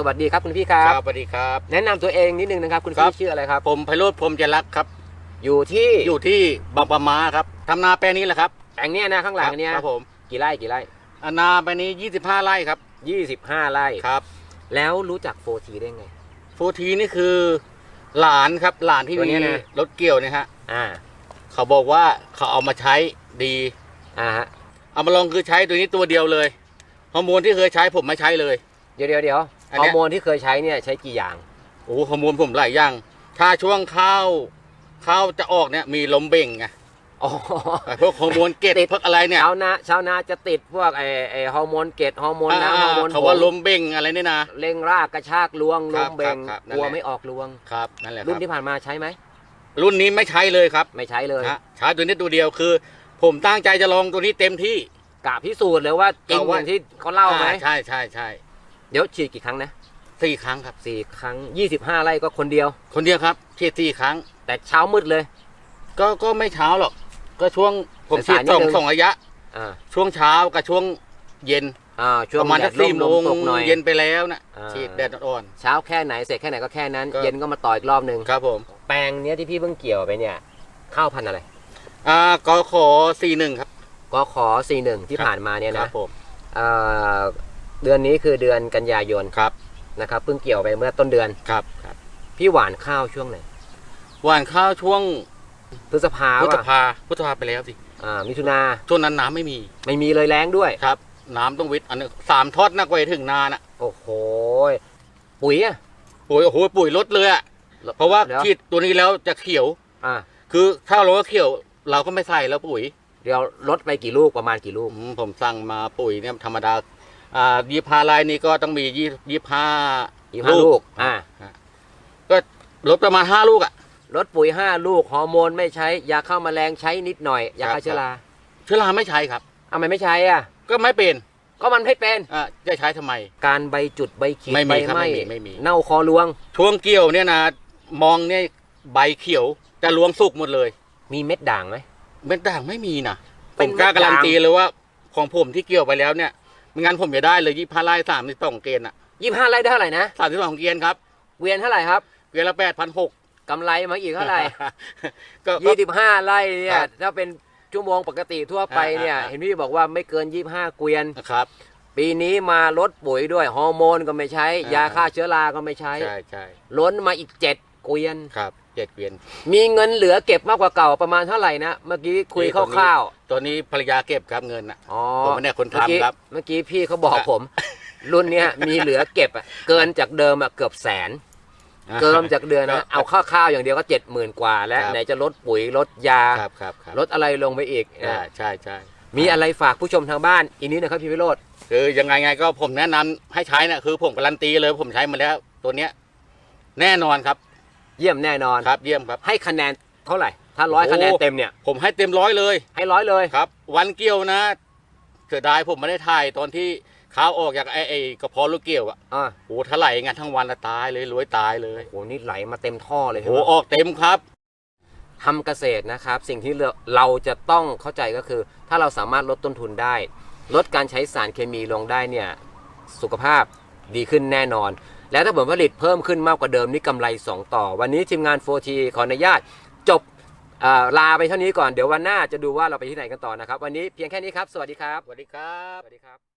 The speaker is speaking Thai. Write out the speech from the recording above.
สวัสดีครับคุณพี่ครัคบรับสวัสดีครับ แนะนำตัวเองนิดนึงนะครับ คุณครัพี่บ ชื่ออะไรครับ ผมไพโรธพรหมจรักษ์ครับ อยู่ที่อยู่ที่บางปะมาครับทำนาแปลงนี้แหละครับแปลงเนี้ยนะข้างหลังเนี้ยครับผมกี่ไร่กี่ไร่อ่านาแปลงนี้ 25 ไร่ครับยี่สิบห้าไร่ ครับแล้วรู้จักโฟทีได้ไงฟูทีนี่คือ หลานครับหลานที่ตัวมีเนี้ยนะ รถเกี่ยวเนี่ยฮะอ่าเขาบอกว่าเขาเอามาใช้ดี อ่าฮะเอามาลองคือใช้ตัวนี้ตัวเดียวเลยฮอร์โมนที่เคยใช้ผมไม่ใช้เลย เดี๋ยวเดี๋ยวเดี๋ยวอัน ฮอเนี้ยร์โมนที่เคยใช้เนี่ยใช้กี่อย่างโอ้ฮอร์โมนผมหลายอย่าง ถ้าช่วงข้าวข้าวจะออกเนี่ยมีลมเบ่งไงอ๋อแต่พวกฮอร์โมนเกตติดพวกอะไรเนี่ยชาวนาชาวนาจะติดพวกไอไอฮอร์โมนเกตฮอร์โมนอ่าน้ำฮอร์โมนเขาว่าผงลมเบ่งอะไรเนี่ยนะเร่งรากกระชากลวงคลรับมเบ่งครับครับนั่กนลัวแหละไม่ออกลวงครับนั่นแหละครุ่รันบที่ผ่านมาใช้ไหมรุ่นนี้ไม่ใช้เลยครับ ไม่ใช้เลยฮะใช้ตัวนี้ตัวเดียวคือ ผมตั้งใจจะลองตัวนี้เต็มที่กะพิสูจน์เลยว่าจริงเอาอไว้ย่างที่เขาเล่าไหมอ่ใช่ใช่ใช่ เดี๋ยวฉีดกี่ครั้งนะสี่ครั้งครับสี่ครั้งยี่สิบห้าไร่ก็คนเดียว คนเดียวครับฉีดสี่ครั้ง แต่เช้ามืดเลย ก็ก็ไม่เช้าหรอก ก็ช่วงผมฉีดสายๆนิสดองนึงสองระยะอ่าช่วงเช้ากับช่วงเย็นอ่าช่วปงระมาณแดสัดกสี่โมร่งตกหน่อยเย็นไปแล้วนะอ่าฉีดแดดอ่อนเช้าแค่ไหนเสร็จแค่ไหนก็แค่นั้นก็เย็นก็มาต่ออีกรอบหนึ่งๆครับผมแปลงเนี้ยที่พี่เพิ่งเกี่ยวไปเนี่ยข้าวพันธุ์อะไรอ่ากขอสี่หนึ่งครับก็ขอสี่หนึ่งที่ครับผ่านมาเนี่ยครันะบผมเอ่อ เดือนนี้คือเดือนกันยายนครับนะครับเพิ่งเกี่ยวไปเมื่อต้นเดือนครับครับ พี่หวานข้าวช่วงไหนหว่านข้าวช่วงพฤษภาพุทธว่ะภาพุทธภาไปแล้วสิอ่ามิถุนาช่วงนั้นน้ำไม่มี ไม่มีเลยแรงด้วยครับ น้ำต้องวิทย์อันนี้สามทอดนักไว้ถึงนาน่ะโอ้โหปุ๋ยอะปุ๋ยโอ้โหปุ๋ยลดเลยอะเพราะว่าเดี๋ยวฉีดตัวนี้แล้วจะเขียว อ่า คือถ้าเราก็เขียว เราก็ไม่ใส่แล้วปุ๋ย เดี๋ยวลดไปกี่ลูกประมาณกี่ลูกอืมผมสั่งมาปุ๋ยเนี่ยธรรมดา อ่ายี่ห้าลายนี้ก็ต้องมียี่ยี่ห้ายี่ห้าลูกอ่าก็ลดประมาณห้าลูกอะลดปุ๋ยห้าลูกฮอร์โมนไม่ใช้ยาฆ่าแมลงใช้นิดหน่อยยาครัฆ่าบเชื้อราเชื้อราไม่ใช้ครับทำไมไม่ใช้อะ ก็ไม่เป็นก็มันไม่เป็นอ่าจะใช้ทำไม การใบจุดใบขีดไม่มีใบครับไหม้ไม่มีไม่มีเน่าคอรวง ช่วงเกี่ยวเนี่ยนะมองเนี่ยใบเขียวจะรวงสุกหมดเลย มีเม็ดด่างไหมเม็ดด่างไม่มีนะผเป็นมกล้าเม็ดด่างการันตีเลยว่าของผมที่เกี่ยวไปแล้วเนี่ย ไม่งั้นผมจะได้เลยยี่ห้าไร่สามสิบสองเกณฑ์อะยี่ห้าไร่ได้เท่าไหร่นะสามสิบสองเกณฑ์ครับเวียนเท่าไหร่ครับเกณฑ์ละแปดพันหกกำไรมาอีกเท่าไหร่ก็ก็ยี่สิบห้าไร่เนี่คยรับถ้าเป็นชั่วโมงปกติทั่วไปเนี่ยอ่าอ่าเห็นพี่บอกว่าไม่เกินยี่ห้าเกวียนครับ ปีนี้มาลดปุ๋ยด้วยฮอร์โมนก็ไม่ใช้อ่ายาฆ่าเชื้อราก็ไม่ใช้ใช่ใช่ล้นมาอีกเจ็ดเกวียนครับเจ็ดเกวียน มีเงินเหลือเก็บมากกว่าเก่าประมาณเท่าไหร่นะเมื่อกี้คุยนี่ตอนนี้คร่าว ตัวนี้ภรรยาเก็บครับเงินอะๆอ๋อผมไม่ได้คนเมื่อกี้ทำครับ เมื่อกี้พี่เขาบอกอะผม รุ่นเนี้ยมีเหลือเก็บอะเกินจากเดิมอะเกือบแสน เกินจากเดือนครันะบเอาข้าวๆอย่างเดียวก็เจ็ดหมื่นกว่า แล้วครับ ไหนจะลดปุ๋ยลดยา ครับครับครับลดอะไรลงไปอีกใช่นะใช่ใช่มีอะไรฝากผู้ชมทางบ้านอีกนิดนะครับพี่วิโรธคือยังไงไงก็ผมแนะนำให้ใช้นะคือผมการันตีเลยผมใช้มาแล้ว ตัวเนี้ย แน่นอนครับเยี่ยมแน่นอน ครับเยี่ยมครับ ให้คะแนนเท่าไหร่ ถ้าร้อยโอ้คะแนนเต็มเนี่ยผมให้เต็มร้อยเลยให้ร้อยเลยครับ วันเกี่ยวนะเสียดายผมไม่ได้ถ่ายตอนที่ข้าวออกจากไอ้ไอ้กระเพาะลูกเกี่ยวอะอ่าโอ้ถ้าไหลงานทั้งวันละตายเลยรวยตายเลยโหนี่ไหลมาเต็มท่อเลยโอ้ออกเต็มครับทำเกษตรนะครับ สิ่งที่เราเราจะต้องเข้าใจก็คือ ถ้าเราสามารถลดต้นทุนได้ ลดการใช้สารเคมีลงได้เนี่ยสุขภาพดีขึ้นแน่นอน และถ้าผลผลิตเพิ่มขึ้นมากกว่าเดิมนี่กำไร 2 ต่อ วันนี้ทีมงาน 4T ขออนุญาตจบเอ่อ ลาไปเท่านี้ก่อนเดี๋ยววันหน้าจะดูว่าเราไปที่ไหนกันต่อนะครับ วันนี้เพียงแค่นี้ครับ สวัสดีครับ สวัสดีครับ สวัสดีครับ